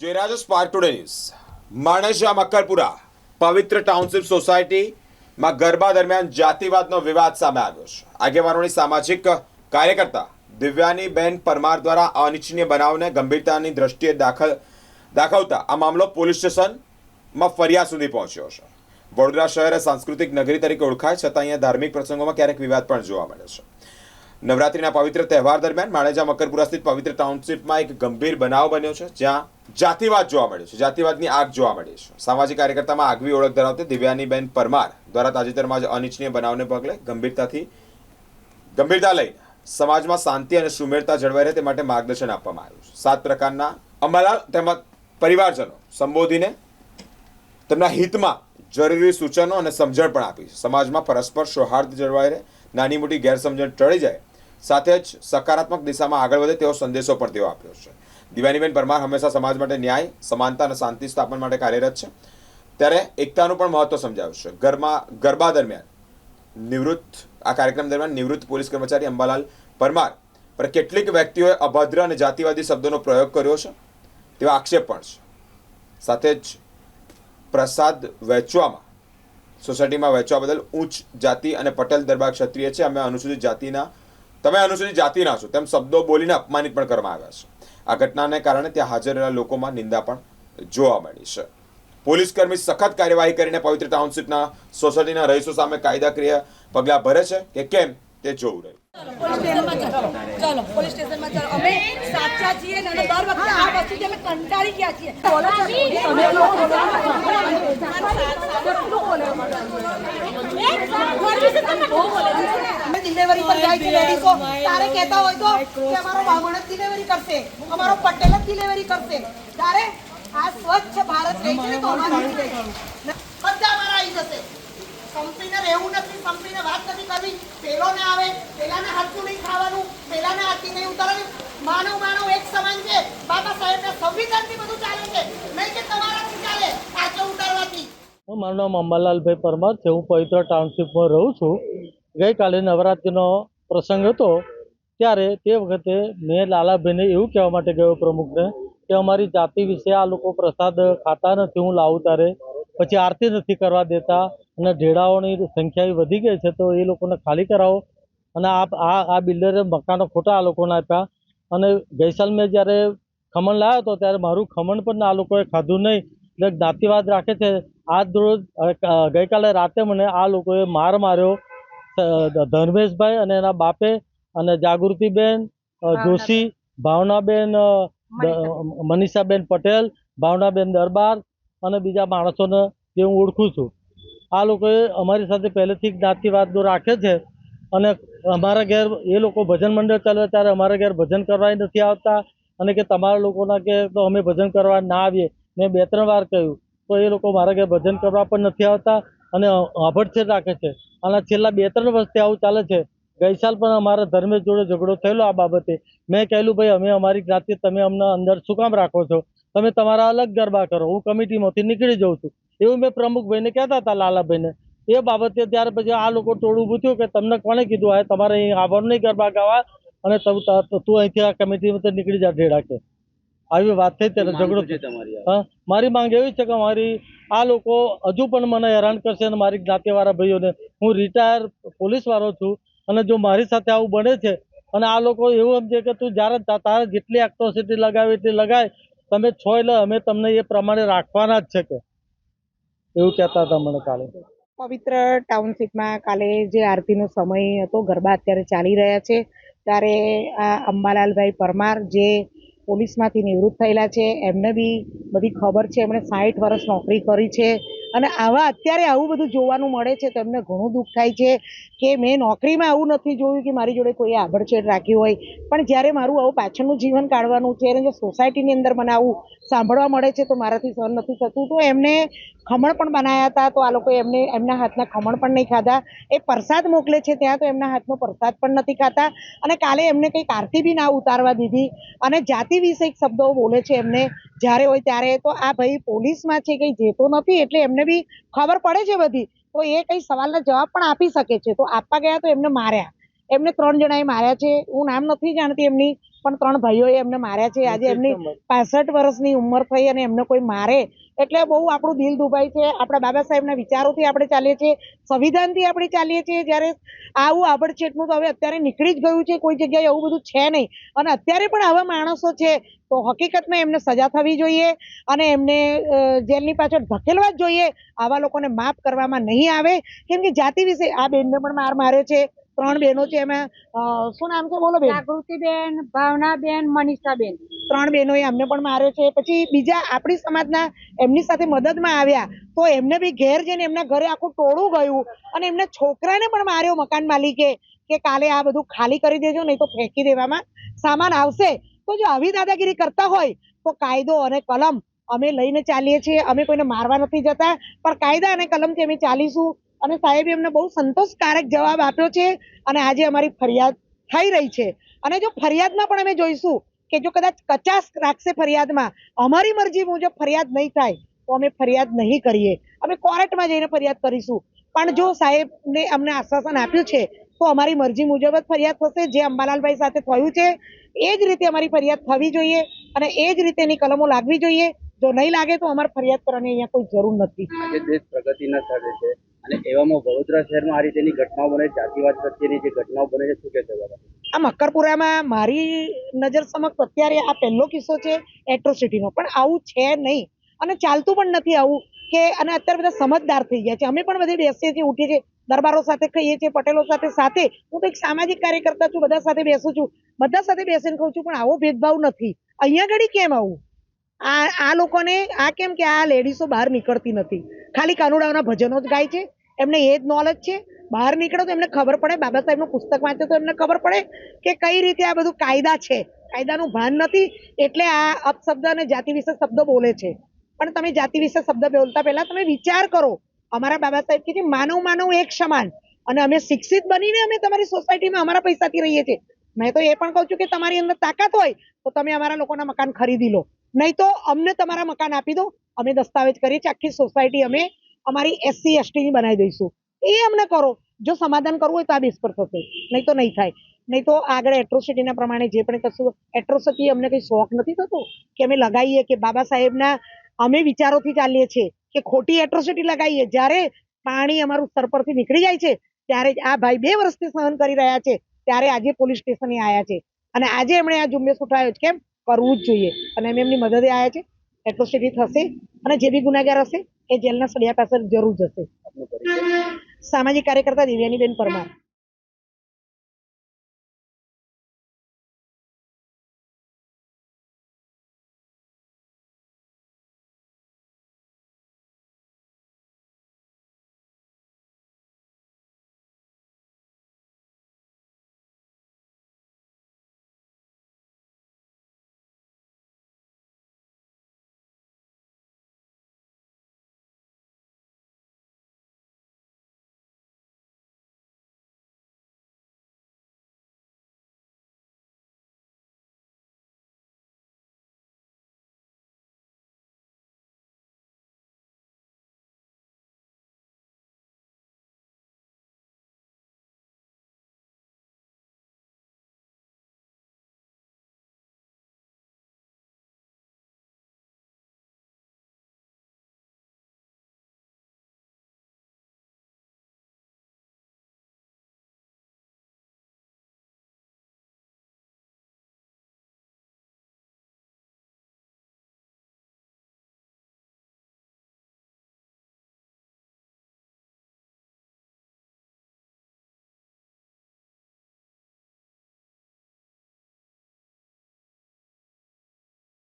Jayraj Spark Today News Mansa Makkarpura Pavitra township સોસાયટીમાં ગરબા દરમિયાન જાતિવાદનો વિવાદ સામે આવ્યો છે. આગેવાનોની સામાજિક કાર્યકર્તા દિવ્યાનીબેન પરમાર દ્વારા અનિચ્છનીય બનાવને ગંભીરતાની દ્રષ્ટિએ દાખલ દાખવતા આ મામલો પોલીસ સ્ટેશનમાં ફરિયાદ સુધી પહોંચ્યો છે. વડોદરા શહેર સાંસ્કૃતિક નગરી તરીકે ઓળખાય, છતાં અહીંયા ધાર્મિક પ્રસંગોમાં ક્યારેક વિવાદ પણ જોવા મળે છે. નવરાત્રીના પવિત્ર તહેવાર દરમિયાન માણેજા મકરપુરા સ્થિત પવિત્ર ટાઉનશીપમાં એક ગંભીર બનાવ બન્યો છે, જ્યાં જાતિવાદ જોવા મળ્યો છે. જાતિવાદની આગ જોવા મળી છે. સામાજિક કાર્યકર્તામાં આગવી ઓળખ ધરાવતી દિવ્યાનીબેન પરમાર દ્વારા તાજેતરમાં જ અનિચ્છનીય બનાવને પગલે ગંભીરતાથી, ગંભીરતા લઈને સમાજમાં શાંતિ અને સુમેળતા જળવાઈ રહે તે માટે માર્ગદર્શન આપવામાં આવ્યું છે. સાત પ્રકારના અમારા તેમજ પરિવારજનો સંબોધીને તેમના હિતમાં જરૂરી સૂચનો અને સમજણ પણ આપી છે. સમાજમાં પરસ્પર સૌહાર્દ જળવાઈ રહે, નાની મોટી ગેરસમજણ ટળી જાય સાથે જ સકારાત્મક દિશામાં આગળ વધે તેવો સંદેશો પણ તેઓ આપ્યો છે. દિવાનીબેન પરમાર હંમેશા સમાજ માટે ન્યાય, સમાનતા અને શાંતિ સ્થાપન માટે કાર્યરત છે. ત્યારે એકતાનું પણ મહત્વ સમજાવ્યું છે. ઘરમાં, ગરબા દરમિયાન નિવૃત્ત, આ કાર્યક્રમ દરમિયાન નિવૃત્ત પોલીસ કર્મચારી અંબાલાલ પરમાર પર કેટલીક વ્યક્તિઓએ અભદ્ર અને જાતિવાદી શબ્દોનો પ્રયોગ કર્યો છે. તેવો આક્ષેપ પણ છે. સાથે જ પ્રસાદ વહેંચવામાં, સોસાયટીમાં વહેંચવા બદલ ઉચ્ચ જાતિ અને પટેલ દરબાર ક્ષત્રિય છે. અમે અનુસૂચિત જાતિના તમે અનુસૂચિત જાતિના છો, તેમ શબ્દો બોલીને અપમાનિત પણ કરવામાં આવ્યા છે. આ ઘટનાને કારણે ત્યાં હાજર રહેલા લોકોમાં નિંદા પણ જોવા મળી છે. પોલીસ કર્મી સખત કાર્યવાહી કરીને પવિત્ર ટાઉનશીપના સોસાયટીના રહીશો સામે કાયદાકીય પગલાં ભરે છે કે કેમ તે જોવું રહ્યું. ચાલો ચાલો પોલીસ સ્ટેશનમાં ચાલો અમે સાચા છીએ અને દર વખતે આ વસ્તુથી અમે કંટાળી ગયા છીએ. અમે ડિલિવરી પર જાય છે. લેડીઝો તારે કહેતા હોય તો કે અમારો બામણ જ ડિલિવરી કરશે. અમારો પટેલ જ ડિલિવરી કરશે. તારે આ સ્વચ્છ ભારત રહી છે ને તો અમારી કંપનીને રહેવું નથી સંપીને વાત નથી કરવી. પેલો ને આવે પેલાને હાથનું નહીં ખાવાનું પેલાને હાથી નહીં ઉતારવાનું. માનવ માનવ એક સમાન છે. બાબા સાહેબના સંવિધાનથી બધું ચાલે છે. નહીં કે તમારાથી ચાલે આટલો ઉતારવાથી. મારું નામ અંબાલાલભાઈ પરમાર છે. હું પવિત્ર ટાઉનશીપમાં રહું છું. ગઈકાલે નવરાત્રિનો પ્રસંગ હતો. ત્યારે તે વખતે મેં લાલાભાઈને એવું કહેવા માટે ગયો પ્રમુખને કે અમારી જાતિ વિશે આ લોકો પ્રસાદ ખાતા નથી, હું લાવું ત્યારે. પછી આરતી નથી કરવા દેતા અને ઢેડાઓની સંખ્યા વધી ગઈ છે તો એ લોકોને ખાલી કરાવો. અને આ આ આ બિલ્ડરે મકાનો ખોટા આ લોકોને આપ્યા. અને ગઈસાલ મેં જ્યારે ખમણ લાવ્યો હતો ત્યારે મારું ખમણ પણ આ લોકોએ ખાધું નહીં. એટલે જ્ઞાતિવાદ રાખે છે. આજ રોજ ગઈકાલે રાતે મને આ લોકોએ માર માર્યો. ધર્મેશભાઈ અને એના બાપે અને જાગૃતિબેન જોશી ભાવનાબેન મનીષાબેન પટેલ ભાવનાબેન દરબાર અને બીજા માણસોને જે હું ઓળખું છું. આ લોકોએ અમારી સાથે પહેલેથી જ્ઞાતિવાદનો રાખે છે અને અમારા ઘેર એ લોકો ભજન મંડળ ચાલે ત્યારે અમારા ઘેર ભજન કરવાય નથી આવતા અને કે તમારા લોકોના કે તો અમે ભજન કરવા ના આવીએ. મેં બે ત્રણ વાર કહ્યું, તો એ લોકો મારા ઘેર ભજન કરવા પણ નથી આવતા અને અભડછેદ રાખે છે. અને છેલ્લા બે ત્રણ વર્ષથી આવું ચાલે છે. ગઈ સાલ પણ અમારા ધર્મેશ જોડે ઝઘડો થયેલો આ બાબતે. મેં કહેલું, ભાઈ, અમે અમારી જ્ઞાતિ, તમે અમને અંદર શું કામ રાખો છો? તમે તમારા અલગ ગરબા કરો હું કમિટીમાંથી નીકળી જાઉં છું. એવું મેં પ્રમુખભાઈને કહેતા હતા લાલાભાઈને. એ બાબતે ત્યાર પછી આ લોકો ટોળું ઊભું કે તમને કોણે કીધું આ તમારે અહીં આવવાનું નહીં ગરબા ગાવા અને તું અહીંથી આ કમિટીમાંથી નીકળી જા ઢેડા કે. આવી વાત થઈ ત્યારે ઝઘડો હા મારી માંગ એવી છે કે મારી આ લોકો હજુ પણ મને હેરાન કરશે અને મારી જ્ઞાતિવાળા ભાઈઓને. હું રિટાયર પોલીસવાળો છું અને જો મારી સાથે આવું બને છે અને આ લોકો એવું સમજે કે તું જ્યારે તારે જેટલી એક્ટ્રોસિટી લગાવી એટલી લગાય તમે છો એટલે અમે તમને એ પ્રમાણે રાખવાના જ છે કે. એવું કહેતા હતા મને કાલે. પવિત્ર ટાઉનશીપમાં કાલે જે આરતીનો સમય હતો, ગરબા અત્યારે ચાલી રહ્યા છે, ત્યારે આ અંબાલાલભાઈ પરમાર જે પોલીસમાંથી નિવૃત્ત થયેલા છે, એમને બી બધી ખબર છે. એમણે સાઠ વર્ષ નોકરી કરી છે. અને આવા અત્યારે આવું બધું જોવાનું મળે છે તો એમને ઘણું દુઃખ થાય છે કે મેં નોકરીમાં આવું નથી જોયું કે મારી જોડે કોઈ આભડછેડ રાખ્યું હોય. પણ જ્યારે મારું આવું પાછળનું જીવન કાઢવાનું છે અને જો સોસાયટીની અંદર મને આવું સાંભળવા મળે છે, તો મારાથી સહન નથી થતું. તો એમને ખમણ પણ બનાવ્યા હતા, તો આ લોકો એમને, એમના હાથના ખમણ પણ નહીં ખાધા. એ પ્રસાદ મોકલે છે ત્યાં, તો એમના હાથનો પ્રસાદ પણ નથી ખાતા. અને કાલે એમને કંઈક આરતી બી ના ઉતારવા દીધી. અને જાતિ વિષયક શબ્દો બોલે છે એમને જ્યારે હોય ત્યારે. તો આ ભાઈ પોલીસમાં છે કંઈ જેતો નથી, એટલે એમને બી ખબર પડે છે બધી. તો એ કંઈ સવાલના જવાબ પણ આપી શકે છે. તો આપવા ગયા તો એમને માર્યા. એમને ત્રણ જણાએ માર્યા છે. હું નામ નથી જાણતી એમની પણ ત્રણ ભાઈઓએ એમને માર્યા છે. આજે એમની પાસઠ વર્ષની ઉંમર થઈ અને એમને કોઈ મારે. એટલે બહુ આપણું દિલ દુભાય છે. આપણા બાબા સાહેબના વિચારોથી આપણે ચાલીએ છીએ. સંવિધાનથી આપણે ચાલીએ છીએ. જ્યારે આવું આભડછેટનું તો હવે અત્યારે નીકળી જ ગયું છે. કોઈ જગ્યાએ એવું બધું છે નહીં. અને અત્યારે પણ આવા માણસો છે તો હકીકતમાં એમને સજા થવી જોઈએ અને એમને જેલની પાછળ ધકેલવા જ જોઈએ. આવા લોકોને માફ કરવામાં નહીં આવે. કેમ કે જાતિ વિશે આ બેનને પણ માર માર્યો છે. ત્રણ બહેનો છે એમાં શું નામ છે બોલો બેન? જાગૃતિબેન ભાવનાબેન મનીષાબેન. ત્રણ બહેનોએ અમને પણ માર્યો છે. પછી બીજા આપણી સમાજના એમની સાથે મદદમાં આવ્યા તો એમને બી ઘેર જઈને એમના ઘરે આખું ટોળું ગયું અને એમના છોકરાને પણ માર્યો મકાન માલિકે કે કાલે આ બધું ખાલી કરી દેજો નહીં તો ફેંકી દેવામાં સામાન આવશે. તો જો આવી દાદાગીરી કરતા હોય તો કાયદો અને કલમ અમે લઈને ચાલીએ છીએ. અમે કોઈને મારવા નથી જતા પણ કાયદા અને કલમથી અમે ચાલીશું અને સાહેબે અમને બહુ સંતોષકારક જવાબ આપ્યો છે અને આજે અમારી ફરિયાદ થઈ રહી છે. અને જો ફરિયાદમાં પણ અમે જોઈશું કે જો કદાચ કચાસ રાખશે ફરિયાદમાં, અમારી મરજી મુજબ ફરિયાદ નહીં થાય તો અમે ફરિયાદ નહીં કરીએ. અમે કોર્ટમાં જઈને ફરિયાદ કરીશું. પણ જો સાહેબને અમને આશ્વાસન આપ્યું છે, તો અમારી મરજી મુજબ જ ફરિયાદ થશે. જે અંબાલાલભાઈ સાથે થયું છે, એ જ રીતે અમારી ફરિયાદ થવી જોઈએ અને એ જ રીતે એની કલમો લાગવી જોઈએ. જો નહીં લાગે તો અમારે ફરિયાદ કરવાની અહીંયા કોઈ જરૂર નથી. દેશ પ્રગતિના સાથે છે. અને એવામાં વડોદરા શહેરમાં આ રીતેની ઘટનાઓ બને જાતિવાદ પ્રત્યેની જે ઘટનાઓ બને છે, શું કહેશો આ મકરપુરામાં મારી નજર સમક્ષ અત્યારે આ પહેલો કિસ્સો છે એટ્રોસિટીનો, પણ આવું છે નહીં. અને ચાલતું પણ નથી આવું કે, અને અત્યારે બધા સમજદાર થઈ ગયા છે. અમે પણ બધે બેસીએ છીએ, ઉઠીએ છીએ, દરબારો સાથે ખાઈએ છીએ, પટેલો સાથે સાથે. હું તો એક સામાજિક કાર્યકર્તા છું, બધા સાથે બેસું છું. બધા સાથે બેસીને કહું છું, પણ આવો ભેદભાવ નથી. અહીંયા ઘડી કેમ આવું? આ આ લોકોને આ કેમ કે આ લેડીઝો બહાર નીકળતી નથી? ખાલી કાનુડાઓના ભજનો જ ગાય છે. એમને એ જ નોલેજ છે. બહાર નીકળો તો એમને ખબર પડે. બાબા સાહેબનું પુસ્તક વાંચે તો એમને ખબર પડે કે કઈ રીતે આ બધું કાયદા છે. કાયદાનું ભાન નથી. એટલે આ અપશબ્દ અને જાતિ વિશે શબ્દો બોલે છે. પણ તમે જાતિ વિશે શબ્દ બોલતા પહેલા તમે વિચાર કરો. અમારા બાબા સાહેબ કે માનવ માનવ એક સમાન. અને અમે શિક્ષિત બનીને અમે તમારી સોસાયટીમાં અમારા પૈસાથી રહીએ છીએ. મેં તો એ પણ કહું છું કે તમારી અંદર તાકાત હોય, તો તમે અમારા લોકોના મકાન ખરીદી લો. નહીં તો અમને તમારા મકાન આપી દો. અમે દસ્તાવેજ કરીએ છીએ. આખી સોસાયટી અમે અમારી એસસી, એસટી ની બનાવી દઈશું. એ અમને કરો. જો સમાધાન કરવું હોય તો આ બેસ પર થશે. નહીં તો નહીં થાય. નહીં તો આગળ એટ્રોસિટીના પ્રમાણે જે પણ કશું એટ્રોસિટી અમને કંઈ શોખ નથી થતો? કે અમે લગાવીએ કે બાબા સાહેબના અમે વિચારોથી ચાલીએ છીએ કે ખોટી એટ્રોસિટી લગાવીએ. જ્યારે પાણી અમારું સ્તર પરથી નીકળી જાય છે, ત્યારે જ આ ભાઈ બે વર્ષથી સહન કરી રહ્યા છે. ત્યારે આજે પોલીસ સ્ટેશને આવ્યા છે. અને આજે એમણે આ ઝુંબેશ ઉઠાવ્યો છે. કેમ? કરવું જ જોઈએ. અને અમે એમની મદદે આવ્યા છે એટ્રોસિટી થશે અને જે બી ગુનાગાર હશે એ જેલના સળિયા પાસે જરૂર જશે. સામાજિક કાર્યકર્તા દિવ્યાનીબેન પરમાર.